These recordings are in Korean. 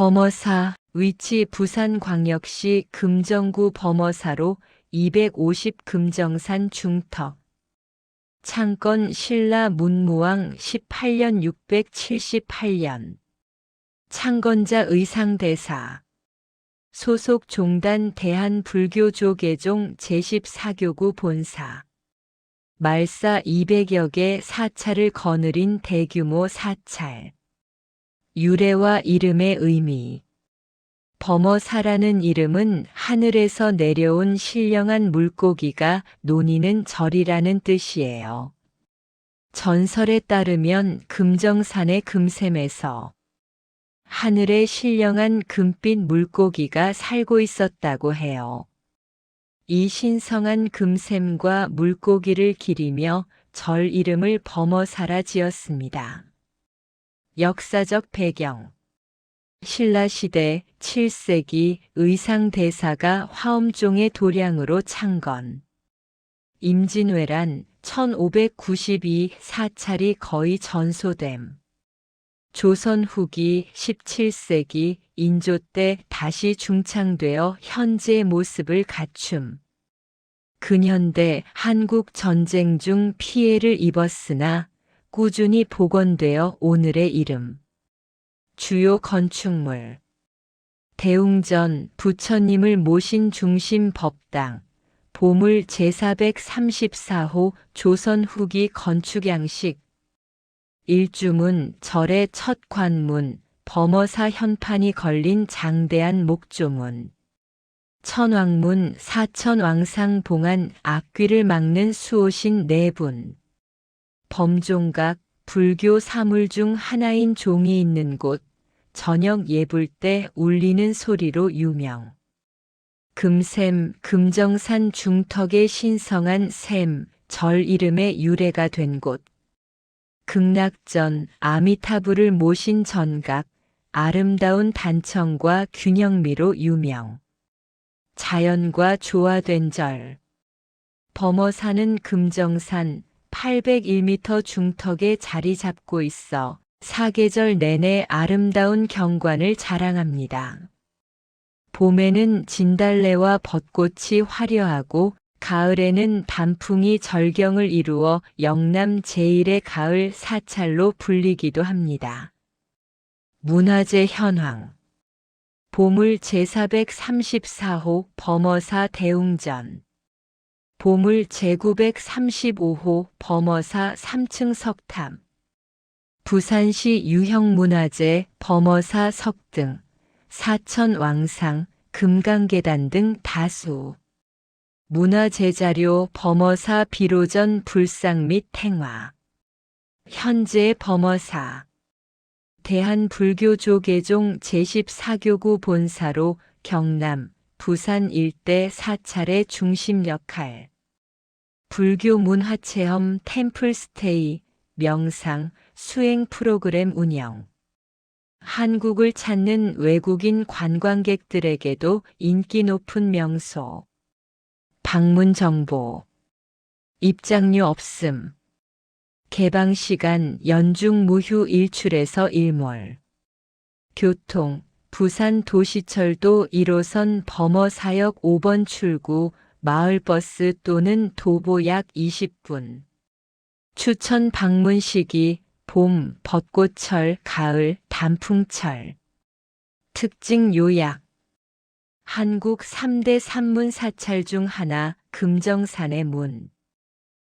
범어사 위치 부산광역시 금정구 범어사로 250 금정산 중턱. 창건 신라 문무왕 18년 678년. 창건자 의상대사. 소속 종단 대한불교조계종 제14교구 본사. 말사 200여 개 사찰을 거느린 대규모 사찰 유래와 이름의 의미 범어사라는 이름은 하늘에서 내려온 신령한 물고기가 논이는 절이라는 뜻이에요. 전설에 따르면 금정산의 금샘에서 하늘에 신령한 금빛 물고기가 살고 있었다고 해요. 이 신성한 금샘과 물고기를 기리며 절 이름을 범어사라 지었습니다. 역사적 배경 신라시대 7세기 의상대사가 화엄종의 도량으로 창건. 임진왜란 1592 사찰이 거의 전소됨. 조선 후기 17세기 인조 때 다시 중창되어 현재의 모습을 갖춤. 근현대 한국 전쟁 중 피해를 입었으나 꾸준히 복원되어 오늘의 이름. 주요 건축물. 대웅전 부처님을 모신 중심 법당. 보물 제434호 조선 후기 건축 양식. 일주문 절의 첫 관문, 범어사 현판이 걸린 장대한 목조문. 천왕문 사천왕상 봉안 앞귀를 막는 수호신 네 분. 범종각 불교 사물 중 하나인 종이 있는 곳, 저녁 예불 때 울리는 소리로 유명. 금샘, 금정산 중턱의 신성한 샘, 절 이름의 유래가 된 곳. 극락전, 아미타부를 모신 전각, 아름다운 단청과 균형미로 유명. 자연과 조화된 절. 범어산은 금정산 801m 중턱에 자리 잡고 있어 사계절 내내 아름다운 경관을 자랑합니다. 봄에는 진달래와 벚꽃이 화려하고 가을에는 단풍이 절경을 이루어 영남 제1의 가을 사찰로 불리기도 합니다. 문화재 현황 보물 제434호 범어사 대웅전 보물 제935호 범어사 3층 석탑 부산시 유형문화재 범어사 석등 사천 왕상 금강계단 등 다수. 문화재자료 범어사 비로전 불상 및 행화. 현재 범어사. 대한불교조계종 제14교구 본사로 경남, 부산 일대 사찰의 중심 역할 불교 문화 체험 템플 스테이, 명상, 수행 프로그램 운영. 한국을 찾는 외국인 관광객들에게도 인기 높은 명소. 방문 정보. 입장료 없음. 개방 시간 연중 무휴 일출에서 일몰. 교통. 부산 도시철도 1호선 범어사역 5번 출구 마을버스 또는 도보 약 20분 추천 방문 시기 봄, 벚꽃철, 가을, 단풍철 특징 요약 한국 3대 산문 사찰 중 하나 금정산의 문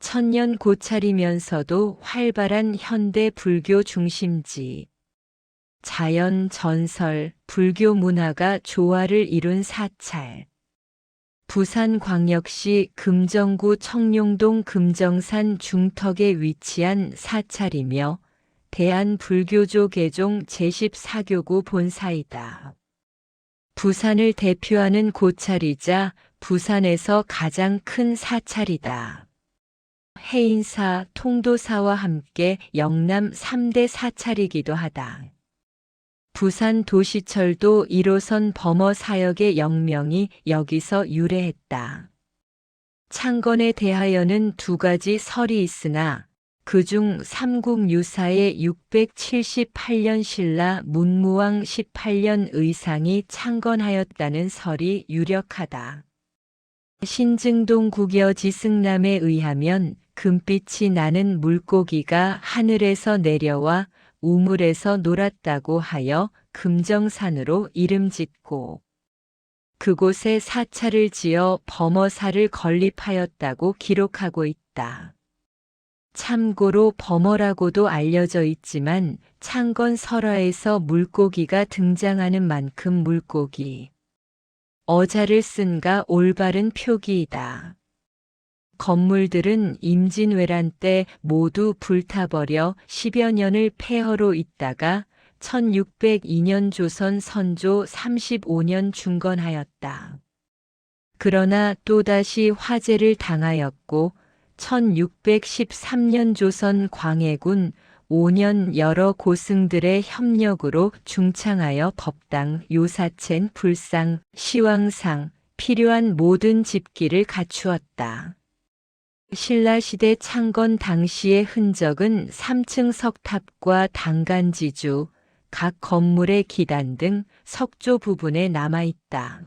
천년 고찰이면서도 활발한 현대 불교 중심지. 자연, 전설, 불교 문화가 조화를 이룬 사찰. 부산광역시 금정구 청룡동 금정산 중턱에 위치한 사찰이며 대한불교조 개종 제14교구 본사이다. 부산을 대표하는 고찰이자 부산에서 가장 큰 사찰이다. 해인사, 통도사와 함께 영남 3대 사찰이기도 하다. 부산 도시철도 1호선 범어 사역의 영명이 여기서 유래했다. 창건에 대하여는 두 가지 설이 있으나 그중 삼국유사의 678년 신라 문무왕 18년 의상이 창건하였다는 설이 유력하다. 신증동 국여 지승남에 의하면 금빛이 나는 물고기가 하늘에서 내려와 우물에서 놀았다고 하여 금정산으로 이름 짓고 그곳에 사찰을 지어 범어사를 건립하였다고 기록하고 있다. 참고로 범어라고도 알려져 있지만 창건 설화에서 물고기가 등장하는 만큼 물고기. 어자를 쓴가 올바른 표기이다. 건물들은 임진왜란 때 모두 불타버려 10여 년을 폐허로 있다가 1602년 조선 선조 35년 중건하였다. 그러나 또다시 화재를 당하였고 1613년 조선 광해군 5년 여러 고승들의 협력으로 중창하여 법당, 요사첸, 불상, 시왕상, 필요한 모든 집기를 갖추었다. 신라시대 창건 당시의 흔적은 3층 석탑과 당간지주, 각 건물의 기단 등 석조 부분에 남아있다.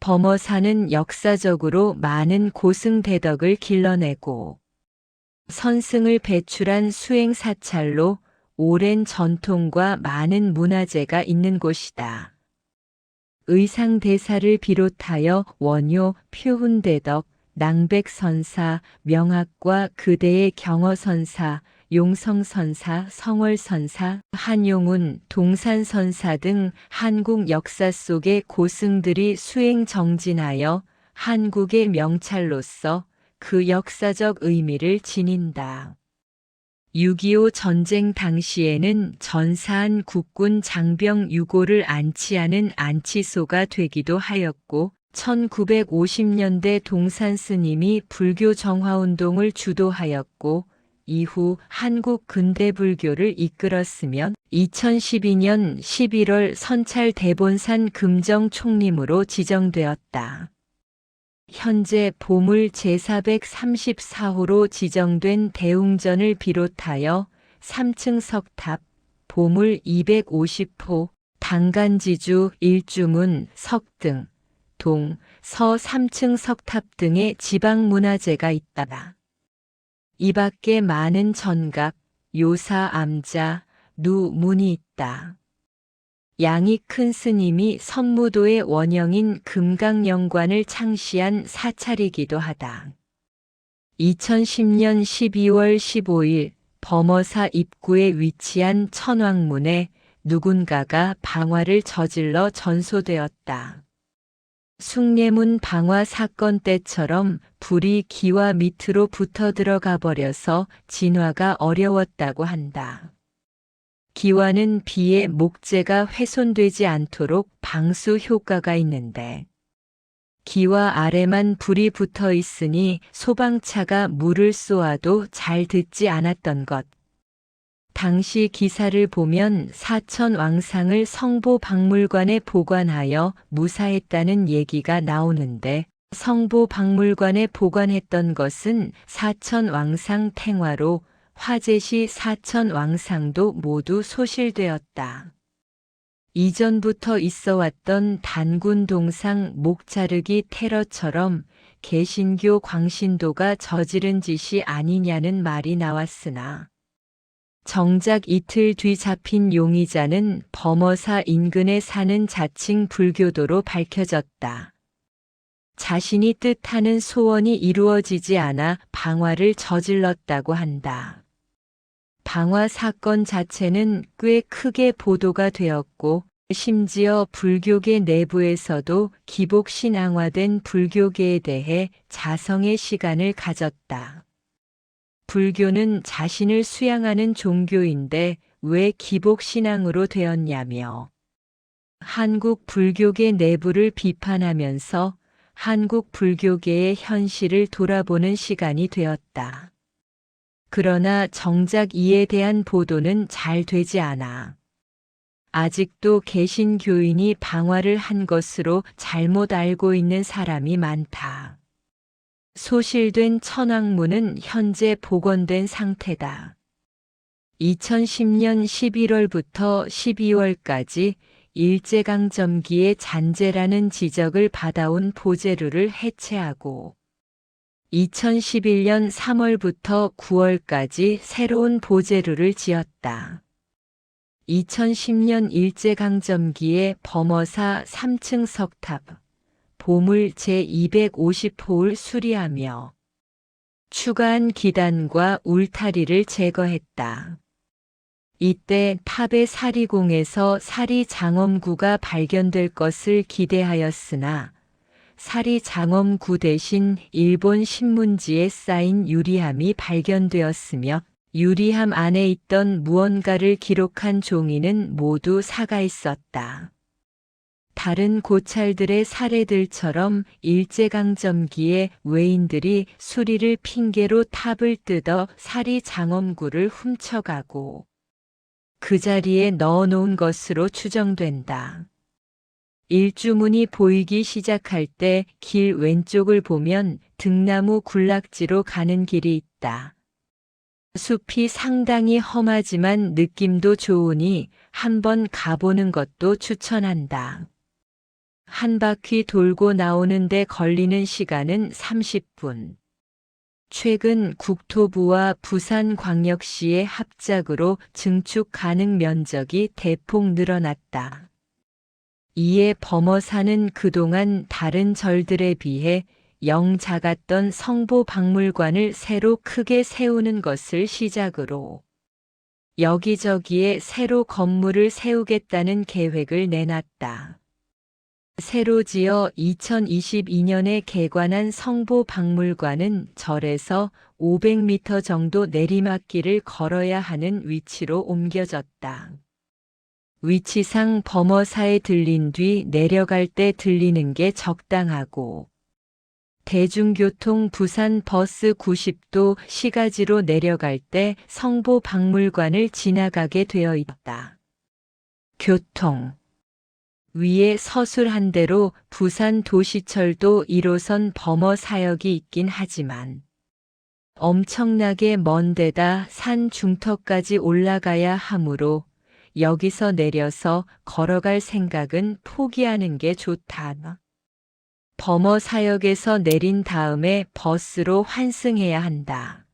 범어사는 역사적으로 많은 고승대덕을 길러내고 선승을 배출한 수행사찰로 오랜 전통과 많은 문화재가 있는 곳이다. 의상대사를 비롯하여 원효, 표훈대덕, 낭백선사, 명학과 그대의 경어선사, 용성선사, 성월선사, 한용운, 동산선사 등 한국 역사 속의 고승들이 수행 정진하여 한국의 명찰로서 그 역사적 의미를 지닌다. 6.25 전쟁 당시에는 전사한 국군 장병 유고를 안치하는 안치소가 되기도 하였고 1950년대 동산 스님이 불교 정화운동을 주도하였고 이후 한국 근대 불교를 이끌었으며 2012년 11월 선찰 대본산 금정 총림으로 지정되었다. 현재 보물 제434호로 지정된 대웅전을 비롯하여 3층 석탑, 보물 250호, 당간지주, 일주문, 석등, 동, 서 3층 석탑 등의 지방문화재가 있다. 이 밖에 많은 전각, 요사 암자, 누, 문이 있다. 양이 큰 스님이 선무도의 원형인 금강영관을 창시한 사찰이기도 하다. 2010년 12월 15일 범어사 입구에 위치한 천왕문에 누군가가 방화를 저질러 전소되었다. 숭례문 방화 사건 때처럼 불이 기와 밑으로 붙어 들어가 버려서 진화가 어려웠다고 한다. 기와는 비에 목재가 훼손되지 않도록 방수 효과가 있는데 기와 아래만 불이 붙어 있으니 소방차가 물을 쏘아도 잘 듣지 않았던 것. 당시 기사를 보면 사천 왕상을 성보 박물관에 보관하여 무사했다는 얘기가 나오는데 성보 박물관에 보관했던 것은 사천 왕상 탱화로 화제시 사천 왕상도 모두 소실되었다. 이전부터 있어 왔던 단군 동상 목자르기 테러처럼 개신교 광신도가 저지른 짓이 아니냐는 말이 나왔으나 정작 이틀 뒤 잡힌 용의자는 범어사 인근에 사는 자칭 불교도로 밝혀졌다. 자신이 뜻하는 소원이 이루어지지 않아 방화를 저질렀다고 한다. 방화 사건 자체는 꽤 크게 보도가 되었고 심지어 불교계 내부에서도 기복 신앙화된 불교계에 대해 자성의 시간을 가졌다. 불교는 자신을 수양하는 종교인데 왜 기복 신앙으로 되었냐며 한국 불교계 내부를 비판하면서 한국 불교계의 현실을 돌아보는 시간이 되었다. 그러나 정작 이에 대한 보도는 잘 되지 않아. 아직도 개신교인이 방화를 한 것으로 잘못 알고 있는 사람이 많다. 소실된 천왕문은 현재 복원된 상태다. 2010년 11월부터 12월까지 일제강점기의 잔재라는 지적을 받아온 보제루를 해체하고 2011년 3월부터 9월까지 새로운 보제루를 지었다. 2010년 일제강점기에 범어사 3층 석탑, 보물 제250호를 수리하며 추가한 기단과 울타리를 제거했다. 이때 탑의 사리공에서 사리 장엄구가 발견될 것을 기대하였으나 사리 장엄구 대신 일본 신문지에 쌓인 유리함이 발견되었으며 유리함 안에 있던 무언가를 기록한 종이는 모두 사가 있었다. 다른 고찰들의 사례들처럼 일제강점기에 외인들이 수리를 핑계로 탑을 뜯어 사리 장엄구를 훔쳐가고 그 자리에 넣어놓은 것으로 추정된다. 일주문이 보이기 시작할 때 길 왼쪽을 보면 등나무 군락지로 가는 길이 있다. 숲이 상당히 험하지만 느낌도 좋으니 한번 가보는 것도 추천한다. 한 바퀴 돌고 나오는데 걸리는 시간은 30분. 최근 국토부와 부산광역시의 합작으로 증축 가능 면적이 대폭 늘어났다. 이에 범어사는 그동안 다른 절들에 비해 영 작았던 성보 박물관을 새로 크게 세우는 것을 시작으로 여기저기에 새로 건물을 세우겠다는 계획을 내놨다. 새로 지어 2022년에 개관한 성보 박물관은 절에서 500m 정도 내리막길을 걸어야 하는 위치로 옮겨졌다. 위치상 범어사에 들린 뒤 내려갈 때 들리는 게 적당하고 대중교통 부산 버스 90도 시가지로 내려갈 때 성보 박물관을 지나가게 되어 있다. 교통 위에 서술한 대로 부산 도시철도 1호선 범어 사역이 있긴 하지만 엄청나게 먼 데다 산 중턱까지 올라가야 하므로 여기서 내려서 걸어갈 생각은 포기하는 게 좋다. 범어 사역에서 내린 다음에 버스로 환승해야 한다.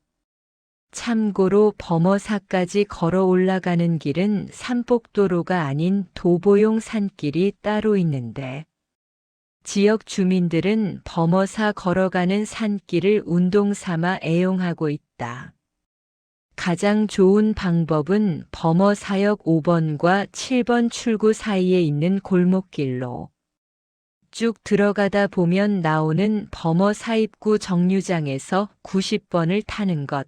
참고로 범어사까지 걸어 올라가는 길은 산복도로가 아닌 도보용 산길이 따로 있는데 지역 주민들은 범어사 걸어가는 산길을 운동 삼아 애용하고 있다. 가장 좋은 방법은 범어사역 5번과 7번 출구 사이에 있는 골목길로 쭉 들어가다 보면 나오는 범어사입구 정류장에서 90번을 타는 것.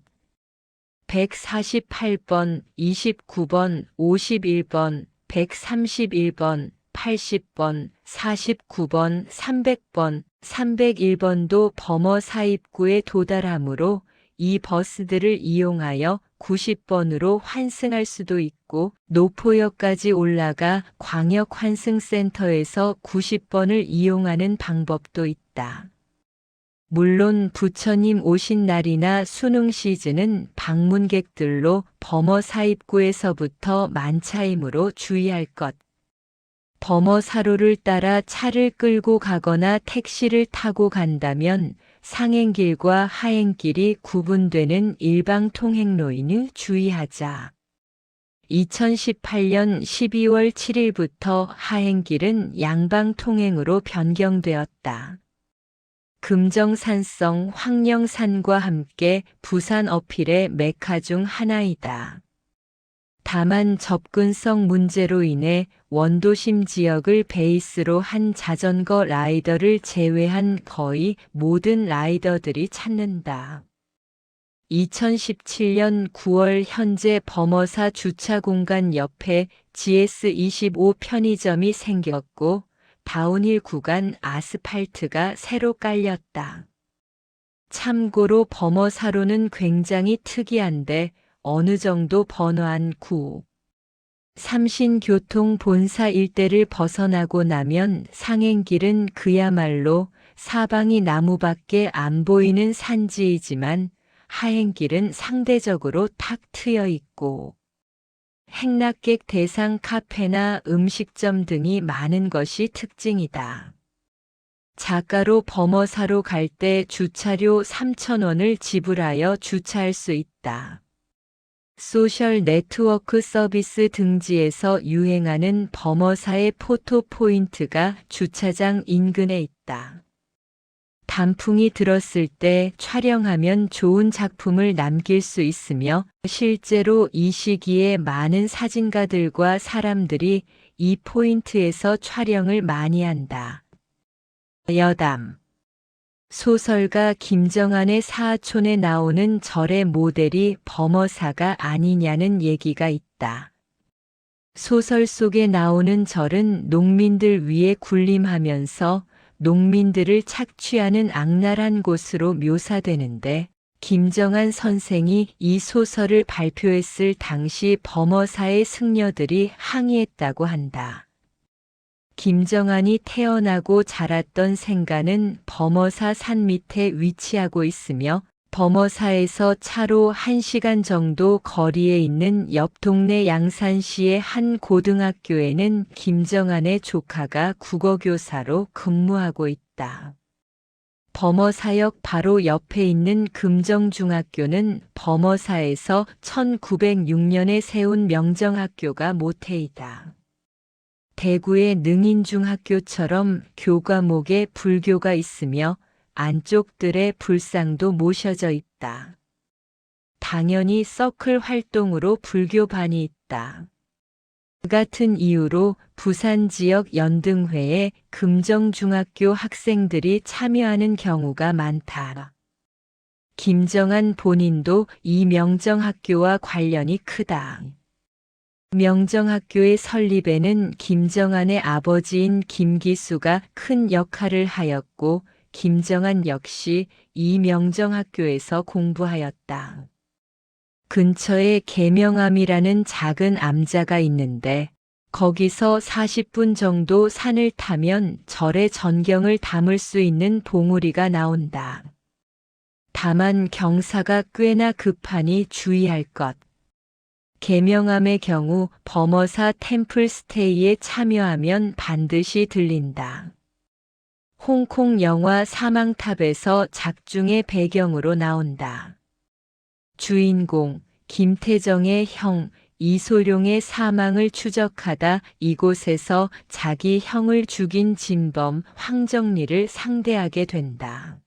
148번, 29번, 51번, 131번, 80번, 49번, 300번, 301번도 범어 사입구에 도달하므로 이 버스들을 이용하여 90번으로 환승할 수도 있고 노포역까지 올라가 광역환승센터에서 90번을 이용하는 방법도 있다. 물론 부처님 오신 날이나 수능 시즌은 방문객들로 범어 사입구에서부터 만차이므로 주의할 것. 범어 사로를 따라 차를 끌고 가거나 택시를 타고 간다면 상행길과 하행길이 구분되는 일방 통행로인을 주의하자. 2018년 12월 7일부터 하행길은 양방 통행으로 변경되었다. 금정산성 황령산과 함께 부산 어필의 메카 중 하나이다. 다만 접근성 문제로 인해 원도심 지역을 베이스로 한 자전거 라이더를 제외한 거의 모든 라이더들이 찾는다. 2017년 9월 현재 범어사 주차 공간 옆에 GS25 편의점이 생겼고 다운힐 구간 아스팔트가 새로 깔렸다. 참고로 범어사로는 굉장히 특이한데 어느 정도 번화한 구. 삼신교통 본사 일대를 벗어나고 나면 상행길은 그야말로 사방이 나무밖에 안 보이는 산지이지만 하행길은 상대적으로 탁 트여 있고 행락객 대상 카페나 음식점 등이 많은 것이 특징이다. 작가로 범어사로 갈 때 주차료 3,000원을 지불하여 주차할 수 있다. 소셜 네트워크 서비스 등지에서 유행하는 범어사의 포토 포인트가 주차장 인근에 있다. 단풍이 들었을 때 촬영하면 좋은 작품을 남길 수 있으며 실제로 이 시기에 많은 사진가들과 사람들이 이 포인트에서 촬영을 많이 한다. 여담 소설가 김정한의 사촌에 나오는 절의 모델이 범어사가 아니냐는 얘기가 있다. 소설 속에 나오는 절은 농민들 위에 군림하면서 농민들을 착취하는 악랄한 곳으로 묘사되는데 김정한 선생이 이 소설을 발표했을 당시 범어사의 승려들이 항의했다고 한다. 김정한이 태어나고 자랐던 생가는 범어사 산 밑에 위치하고 있으며 범어사에서 차로 1시간 정도 거리에 있는 옆 동네 양산시의 한 고등학교에는 김정한의 조카가 국어교사로 근무하고 있다. 범어사역 바로 옆에 있는 금정중학교는 범어사에서 1906년에 세운 명정학교가 모태이다. 대구의 능인중학교처럼 교과목에 불교가 있으며 안쪽들의 불상도 모셔져 있다. 당연히 서클 활동으로 불교반이 있다. 그 같은 이유로 부산 지역 연등회에 금정중학교 학생들이 참여하는 경우가 많다. 김정한 본인도 이 명정학교와 관련이 크다. 명정학교의 설립에는 김정한의 아버지인 김기수가 큰 역할을 하였고 김정한 역시 이 명정학교에서 공부하였다. 근처에 계명암이라는 작은 암자가 있는데 거기서 40분 정도 산을 타면 절의 전경을 담을 수 있는 봉우리가 나온다. 다만 경사가 꽤나 급하니 주의할 것. 계명암의 경우 범어사 템플 스테이에 참여하면 반드시 들린다. 홍콩 영화 사망탑에서 작중의 배경으로 나온다. 주인공 김태정의 형 이소룡의 사망을 추적하다 이곳에서 자기 형을 죽인 진범 황정리를 상대하게 된다.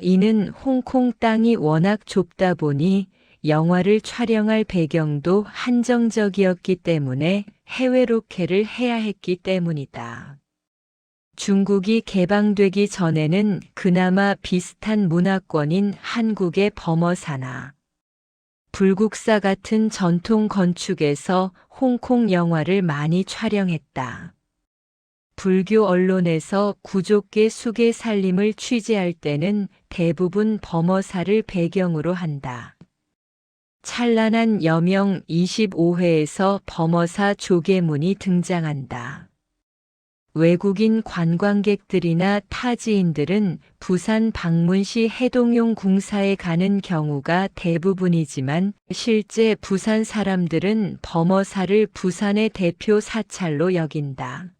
이는 홍콩 땅이 워낙 좁다 보니 영화를 촬영할 배경도 한정적이었기 때문에 해외 로케를 해야 했기 때문이다. 중국이 개방되기 전에는 그나마 비슷한 문화권인 한국의 범어사나 불국사 같은 전통 건축에서 홍콩 영화를 많이 촬영했다. 불교 언론에서 구족계 수계 살림을 취재할 때는 대부분 범어사를 배경으로 한다. 찬란한 여명 25회에서 범어사 조계문이 등장한다. 외국인 관광객들이나 타지인들은 부산 방문시 해동용 궁사에 가는 경우가 대부분이지만 실제 부산 사람들은 범어사를 부산의 대표 사찰로 여긴다.